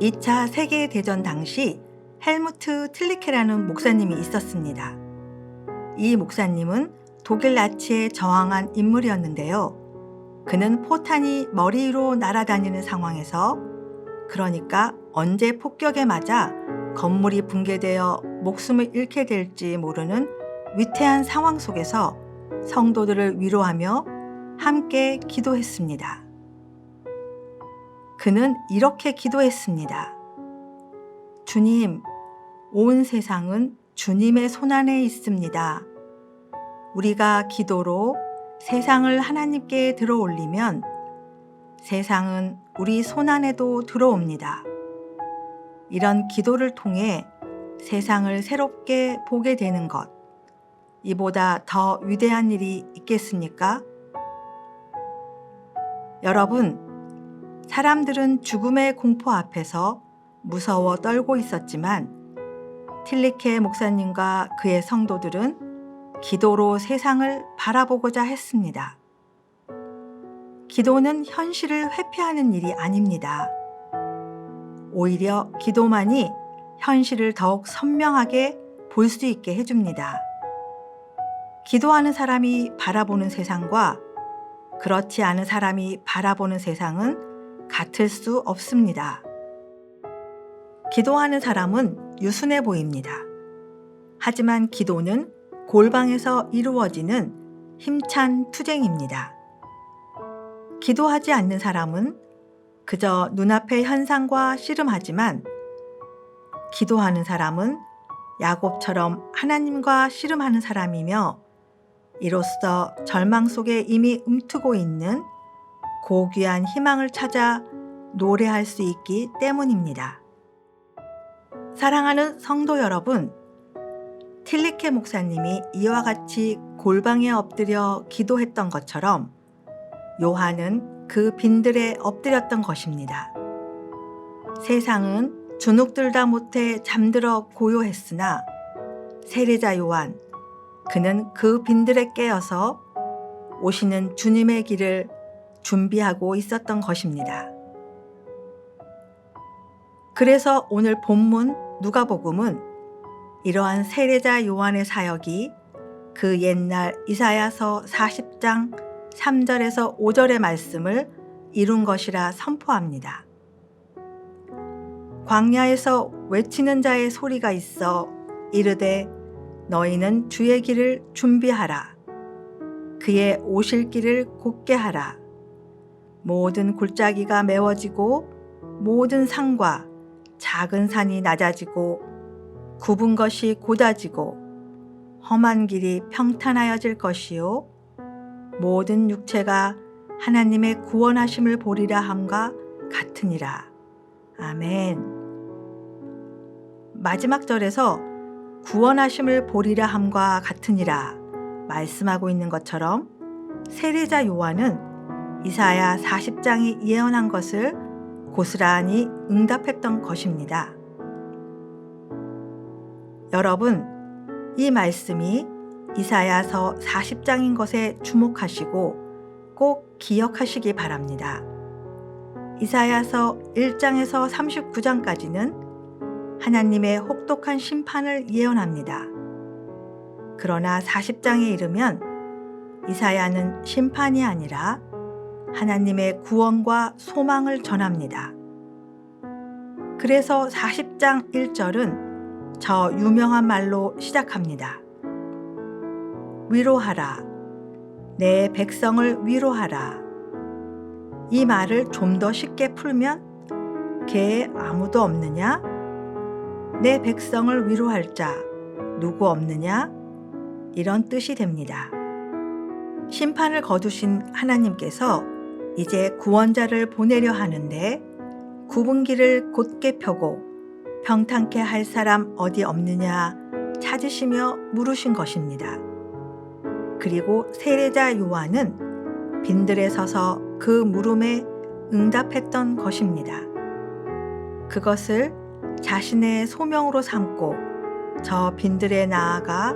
2차 세계대전 당시 헬무트 틀리케라는 목사님이 있었습니다. 이 목사님은 독일 나치에 저항한 인물이었는데요. 그는 포탄이 머리 위로 날아다니는 상황에서 그러니까 언제 폭격에 맞아 건물이 붕괴되어 목숨을 잃게 될지 모르는 위태한 상황 속에서 성도들을 위로하며 함께 기도했습니다. 그는 이렇게 기도했습니다. 주님, 온 세상은 주님의 손안에 있습니다. 우리가 기도로 세상을 하나님께 들어 올리면 세상은 우리 손안에도 들어옵니다. 이런 기도를 통해 세상을 새롭게 보게 되는 것, 이보다 더 위대한 일이 있겠습니까? 여러분, 사람들은 죽음의 공포 앞에서 무서워 떨고 있었지만 틸리케 목사님과 그의 성도들은 기도로 세상을 바라보고자 했습니다. 기도는 현실을 회피하는 일이 아닙니다. 오히려 기도만이 현실을 더욱 선명하게 볼 수 있게 해줍니다. 기도하는 사람이 바라보는 세상과 그렇지 않은 사람이 바라보는 세상은 같을 수 없습니다. 기도하는 사람은 유순해 보입니다. 하지만 기도는 골방에서 이루어지는 힘찬 투쟁입니다. 기도하지 않는 사람은 그저 눈앞의 현상과 씨름하지만 기도하는 사람은 야곱처럼 하나님과 씨름하는 사람이며 이로써 절망 속에 이미 움트고 있는 고귀한 희망을 찾아 노래할 수 있기 때문입니다. 사랑하는 성도 여러분, 틸리케 목사님이 이와 같이 골방에 엎드려 기도했던 것처럼 요한은 그 빈들에 엎드렸던 것입니다. 세상은 주눅들다 못해 잠들어 고요했으나 세례자 요한, 그는 그 빈들에 깨어서 오시는 주님의 길을 준비하고 있었던 것입니다. 그래서 오늘 본문 누가복음은 이러한 세례자 요한의 사역이 그 옛날 이사야서 40장 3절에서 5절의 말씀을 이룬 것이라 선포합니다. 광야에서 외치는 자의 소리가 있어 이르되 너희는 주의 길을 준비하라. 그의 오실 길을 곧게 하라. 모든 골짜기가 메워지고 모든 산과 작은 산이 낮아지고 굽은 것이 곧아지고 험한 길이 평탄하여질 것이요 모든 육체가 하나님의 구원하심을 보리라 함과 같으니라. 아멘. 마지막 절에서 구원하심을 보리라 함과 같으니라 말씀하고 있는 것처럼 세례자 요한은 이사야 40장이 예언한 것을 고스란히 응답했던 것입니다. 여러분, 이 말씀이 이사야서 40장인 것에 주목하시고 꼭 기억하시기 바랍니다. 이사야서 1장에서 39장까지는 하나님의 혹독한 심판을 예언합니다. 그러나 40장에 이르면 이사야는 심판이 아니라 하나님의 구원과 소망을 전합니다. 그래서 40장 1절은 저 유명한 말로 시작합니다. 위로하라. 내 백성을 위로하라. 이 말을 좀 더 쉽게 풀면 걔 아무도 없느냐? 내 백성을 위로할 자 누구 없느냐? 이런 뜻이 됩니다. 심판을 거두신 하나님께서 이제 구원자를 보내려 하는데 길을 곧게 펴고 평탄케 할 사람 어디 없느냐 찾으시며 물으신 것입니다. 그리고 세례자 요한은 빈들에 서서 그 물음에 응답했던 것입니다. 그것을 자신의 소명으로 삼고 저 빈들에 나아가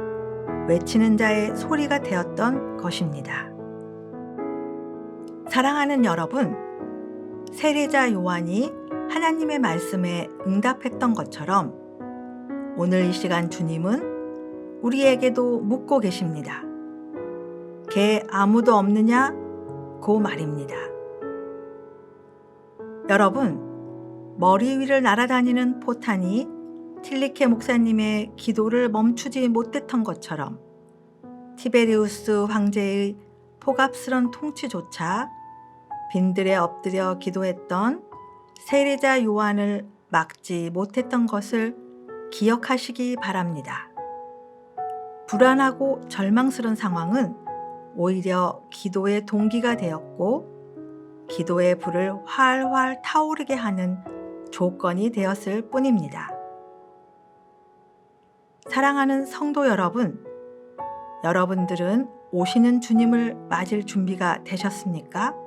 외치는 자의 소리가 되었던 것입니다. 사랑하는 여러분, 세례자 요한이 하나님의 말씀에 응답했던 것처럼 오늘 이 시간 주님은 우리에게도 묻고 계십니다. 개 아무도 없느냐? 고 말입니다. 여러분, 머리 위를 날아다니는 포탄이 틸리케 목사님의 기도를 멈추지 못했던 것처럼 티베리우스 황제의 포갑스런 통치조차 빈들에 엎드려 기도했던 세례자 요한을 막지 못했던 것을 기억하시기 바랍니다. 불안하고 절망스러운 상황은 오히려 기도의 동기가 되었고 기도의 불을 활활 타오르게 하는 조건이 되었을 뿐입니다. 사랑하는 성도 여러분, 여러분들은 오시는 주님을 맞을 준비가 되셨습니까?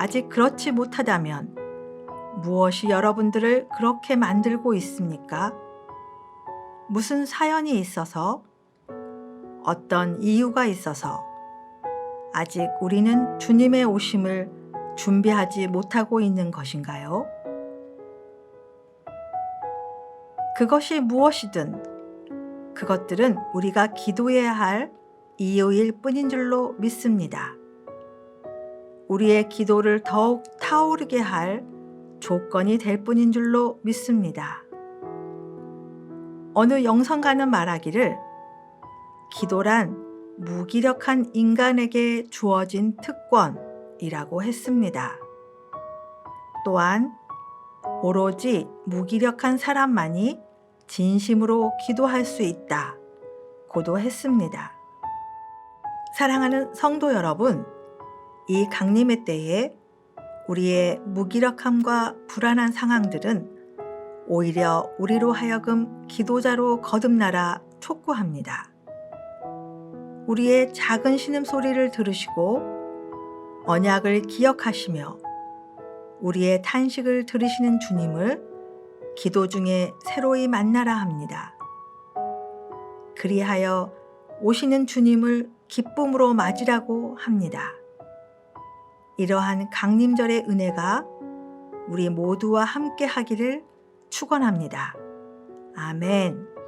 아직 그렇지 못하다면 무엇이 여러분들을 그렇게 만들고 있습니까? 무슨 사연이 있어서 어떤 이유가 있어서 아직 우리는 주님의 오심을 준비하지 못하고 있는 것인가요? 그것이 무엇이든 그것들은 우리가 기도해야 할 이유일 뿐인 줄로 믿습니다. 우리의 기도를 더욱 타오르게 할 조건이 될 뿐인 줄로 믿습니다. 어느 영성가는 말하기를 기도란 무기력한 인간에게 주어진 특권이라고 했습니다. 또한 오로지 무기력한 사람만이 진심으로 기도할 수 있다. 고도 했습니다. 사랑하는 성도 여러분, 이 강림의 때에 우리의 무기력함과 불안한 상황들은 오히려 우리로 하여금 기도자로 거듭나라 촉구합니다. 우리의 작은 신음소리를 들으시고 언약을 기억하시며 우리의 탄식을 들으시는 주님을 기도 중에 새로이 만나라 합니다. 그리하여 오시는 주님을 기쁨으로 맞으라고 합니다. 이러한 강림절의 은혜가 우리 모두와 함께 하기를 축원합니다. 아멘.